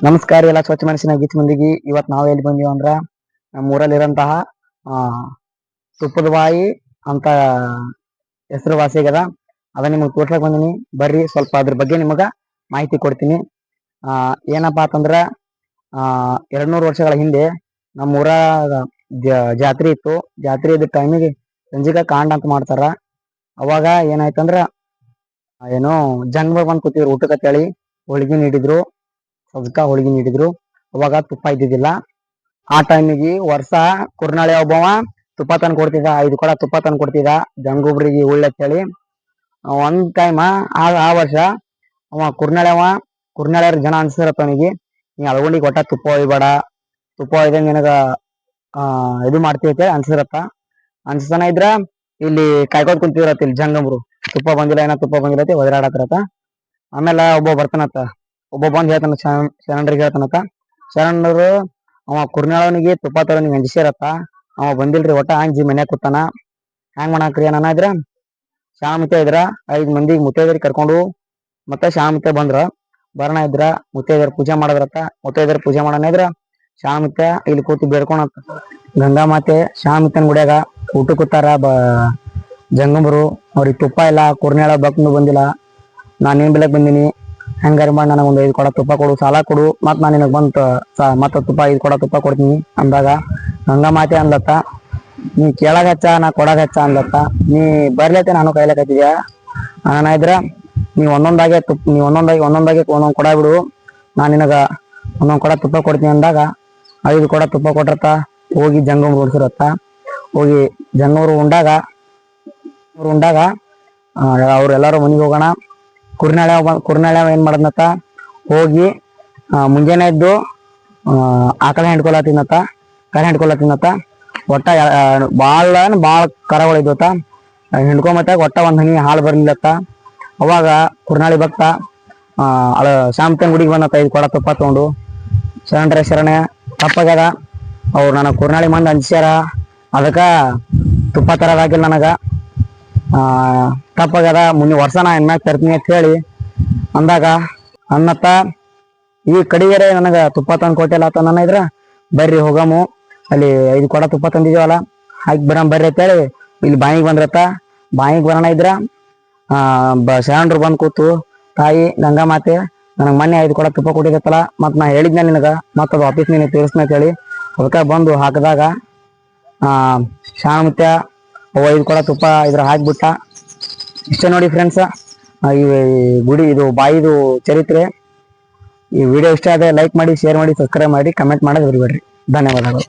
ನಮಸ್ಕಾರ ಎಲ್ಲ ಸ್ವಚ್ಛ ಮನಸ್ಸಿನ ಗೀಚ್ ಮಂದಿಗೆ ಇವತ್ ನಾವ್ ಎಲ್ಲಿ ಬಂದೀವಿ ಅಂದ್ರ ನಮ್ಮ ಊರಲ್ಲಿರಂತಹ ಆ, ತುಪ್ಪದ ಬಾಯಿ ಅಂತ ಹೆಸರುವಾಸಿ ಆಗ್ಯದ ಅದ ನಿಮಗ್ ತೋರ್ಸಕ್ ಬಂದಿನಿ. ಬರ್ರಿ, ಸ್ವಲ್ಪ ಅದ್ರ ಬಗ್ಗೆ ನಿಮಗ ಮಾಹಿತಿ ಕೊಡ್ತೀನಿ. ಆ, ಏನಪ್ಪಾ ಅಂತಂದ್ರ, ಆ ಎರಡ್ ನೂರು ವರ್ಷಗಳ ಹಿಂದೆ ನಮ್ಮ ಊರ ಜಾತ್ರೆ ಇತ್ತು. ಜಾತ್ರೆ ಇದ್ದ ಟೈಮಿಗೆ ಸಂಜಿಗ ಕಾಂಡ ಅಂತ ಮಾಡ್ತಾರ. ಅವಾಗ ಏನಾಯ್ತಂದ್ರ, ಏನೋ ಜಂಗ್ ಬಂದ್ ಕೂತಿದ್ರು ಊಟಕ್ಕೆ ಹೇಳಿ ಹೋಳಿಗೆ ನೀಡಿದ್ರು. ಅದಕ್ಕ ಹೋಳಿಗೆ ನೀಡಿದ್ರು. ಅವಾಗ ತುಪ್ಪ ಇದ್ದಿದ್ದಿಲ್ಲ. ಆ ಟೈಮಿಗೆ ವರ್ಷ ಕುರ್ನಾಳಿ ಒಬ್ಬವ ತುಪ್ಪ ತಂದು ಕೊಡ್ತಿದ್ದ. ಐದು ಕೊಡ ತುಪ್ಪ ತಂದು ಕೊಡ್ತಿದ್ದ. ಜಂಗುಬ್ರಿಗೆ ಅವ ಒಂದ್ ಟೈಮ ಆ ವರ್ಷ ಅವ ಕುರ್ನಾಳಿ ಅವ, ಕುರ್ನಾಳಿಯವ್ರ ಜನ ಅನ್ಸಿರತ್ತ ಅವನಿಗೆ, ನೀ ಅಳಗೊಂಡಿ ಕೊಟ್ಟ ತುಪ್ಪ ಒಯ್ಬೇಡ. ತುಪ್ಪ ಒಯ್ದ ನಿನಗ ಇದು ಮಾಡ್ತೀವಿ ಅಂತೇಳಿ ಅನ್ಸಿರತ್ತ. ಅನ್ಸನ ಇದ್ರ ಇಲ್ಲಿ ಕಾಯ್ಕೋದ್ ಕುಂತಿದ್ರತ್ತ ಇಲ್ಲಿ ಜಂಗಮ್ರು. ತುಪ್ಪ ಬಂದಿಲ್ಲ, ಏನೋ ತುಪ್ಪ ಬಂದಿಲ್ಲ ಅಂತ ಒದರಾಡತ್ರತ್ತ ಆಮೇಲೆ ಒಬ್ಬ ಬರ್ತಾನತ್ತ. ಒಬ್ಬ ಬಂದ್ ಹೇಳ್ತಾನ, ಶರಣ್, ಶರಣರಿಗೆ ಹೇಳ್ತಾನಕ ಶರಣರು, ಅವ ಕುರ್ನಾಳವನಿಗೆ ತುಪ್ಪ ತರೋನಿಗೆ ಅಂಜಿಸಿರತ್ತ ಅವ ಬಂದಿಲ್ರಿ, ಒಟ್ಟ ಅಂಜಿ ಮನ್ಯಾಗ ಕೂತಾನ. ಹ್ಯಾಂಗ್ ಮಾಡಾಕ್ರಿ ಅನ್ನ ಇದ್ರ? ಶಾಮಿತ ಇದ್ರ, ಐದ್ ಮಂದಿ ಮುತ್ತೈದರಿ ಕರ್ಕೊಂಡು, ಮತ್ತೆ ಶಾಮಿತ ಬಂದ್ರ. ಬರೋಣ ಇದ್ರ ಮುತ್ತೈದರ್ ಪೂಜೆ ಮಾಡದ್ರತ್ತ ಮುತ್ತೈದರ್ ಪೂಜೆ ಮಾಡೋಣ ಇದ್ರ. ಶಾಮಿತ ಇಲ್ಲಿ ಕೂತು ಬೇಡ್ಕೊಳತ್ತ ಗಂಗಾ ಮಾತೆ ಶಾಮಿತನ ಗುಡಿಯಾಗ ಊಟ ಕೂತಾರ ಬ, ಜಂಗಮರು. ಅವ್ರಿಗೆ ತುಪ್ಪ ಇಲ್ಲ, ಕುರ್ನಾಳ ಬಕ್ಕನು ಬಂದಿಲ್ಲ. ನಾನೇನ್ ಏನ್ ಬೆಳಕ್ ಬಂದಿನಿ. ಹೆಂಗಾರ ಮಾಡಿ ನನಗೆ ಒಂದು ಐದು ಕೊಡ ತುಪ್ಪ ಕೊಡು, ಸಾಲ ಕೊಡು. ಮತ್ತು ನಾನು ನಿನಗೆ ಬಂತ ಮತ್ತೆ ತುಪ್ಪ ಐದು ಕೊಡ ತುಪ್ಪ ಕೊಡ್ತೀನಿ ಅಂದಾಗ, ಹಂಗ ಮಾತೆ ಅಂದತ್ತ. ನೀ ಕೇಳಾಗ ಹಚ್ಚ, ನಾ ಕೊಡಾಗ ಹಚ್ಚ ಅಂದತ್ತ. ನೀ ಬರ್ಲತ್ತೆ ನಾನು ಕೈಲಕತ್ತಿದ್ಯಾ ನಾನು ಇದ್ರ, ನೀ ಒಂದೊಂದಾಗೆ ತುಪ್ಪ ನೀ ಒಂದೊಂದಾಗಿ ಒಂದೊಂದಾಗೆ ಒಂದೊಂದ್ ಕೊಡ ಬಿಡು. ನಾನು ನಿನಗ ಒಂದೊಂದು ಕೊಡ ತುಪ್ಪ ಕೊಡ್ತೀನಿ ಅಂದಾಗ, ಐದು ಕೊಡ ತುಪ್ಪ ಕೊಟ್ರತ್ತ. ಹೋಗಿ ಜಂಗಮ್ ಓಡಿಸಿರತ್ತ ಹೋಗಿ ಜಂಗಮರು ಉಂಡಾಗ ಉಂಡಾಗ ಅವ್ರೆಲ್ಲಾರು ಮನೆಗೆ ಹೋಗೋಣ. ಕುರ್ನಾಳೆ ಕುರ್ನಾಳೆ ಏನ್ ಮಾಡದ್ನತ್ತ ಹೋಗಿ ಮುಂಜಾನೆ ಎದ್ದು ಆಕಳ ಹಿಂಡ್ಕೊಳತಿನತ್ತ ಕರ ಹಿಂಡ್ಕೊಳತಿನತ್ತ ಒಟ್ಟ ಭಾಳ ಬಾಳ ಕರಗಳು ಇದ್ವತ್ತ ಹೆಂಡ್ಕೊಂಬತ್ತ ಒಟ್ಟ ಒಂದ್ ಹನಿ ಹಾಳು ಬರ್ಲಿಲ್ಲತ್ತ. ಅವಾಗ ಕುರ್ನಾಳಿ ಭಕ್ತ ಅಳ ಶಾಂತನ್ ಗುಡಿಗೆ ಬಂದತ್ತ, ಇದು ಕೊಡ ತುಪ್ಪ ತಗೊಂಡು. ಶರಣರ ಶರಣೆ, ತಪ್ಪಾಗ್ಯದ, ಅವ್ರು ನನಗೆ ಕುರ್ನಾಳಿ ಮಂದಿ ಅಂಜಿಸ್ಯಾರ. ಅದಕ್ಕೆ ತುಪ್ಪ ತರದಾಗಿಲ್ಲ ನನಗೆ. ತಪ್ಪಾಗ್ಯದ ಮುಂದೆ ವರ್ಷ ನಾ ಇನ್ಮ್ಯಾಗ ತರ್ತೀನಿ ಅಂತ ಹೇಳಿ ಅಂದಾಗ, ಅನ್ನತ್ತ, ಈ ಕಡಿಗೆರೆ ನನಗೆ ತುಪ್ಪ ತಂದು ಕೊಟ್ಟಿಲ್ಲ ಅಂತ ನನ್ನ ಇದ್ರ, ಬರ್ರಿ ಹೋಗಮು. ಅಲ್ಲಿ ಐದು ಕೊಡ ತುಪ್ಪ ತಂದಿದೀವಲ್ಲ, ಹಾಕಿ ಬರಂ ಬರ್ರಿ ಅಂತೇಳಿ ಇಲ್ಲಿ ಬಾಯಿಗೆ ಬಂದ್ರತ್ತ. ಬಾಯಿಗೆ ಬರೋಣ ಇದ್ರ ಬ, ಶರಣರು ಬಂದು ಕೂತು, ತಾಯಿ, ಗಂಗಾ ಮಾತೆ, ನನಗೆ ಮೊನ್ನೆ ಐದು ಕೊಡ ತುಪ್ಪ ಕೊಟ್ಟಿದ್ದತ್ತಲ್ಲ ಮತ್ತು ನಾ ಹೇಳಿದ್ನ ನಿನಗೆ ಮತ್ತು ಅದು ಆಫೀಸ್ ನೀನು ತೀರಿಸ್ನ ಅಂತ ಹೇಳಿ, ಅದಕ್ಕೆ ಬಂದು ಹಾಕಿದಾಗ, ಆ ಶಾಮತ್ಯ ಅವು ಇದು ಕೊಡ ತುಪ್ಪ ಇದ್ರ ಹಾಕ್ಬಿಟ್ಟ. ಇಷ್ಟೇ ನೋಡಿ ಫ್ರೆಂಡ್ಸ್ ಈ ಗುಡಿ, ಇದು ಬಾಯಿದು ಚರಿತ್ರೆ. ಈ ವಿಡಿಯೋ ಇಷ್ಟ ಆದರೆ ಲೈಕ್ ಮಾಡಿ ಶೇರ್ ಮಾಡಿ ಸಬ್ಸ್ಕ್ರೈಬ್ ಮಾಡಿ ಕಮೆಂಟ್ ಮಾಡೋದು ಬಿಡಬೇಡ್ರಿ. ಧನ್ಯವಾದಗಳು.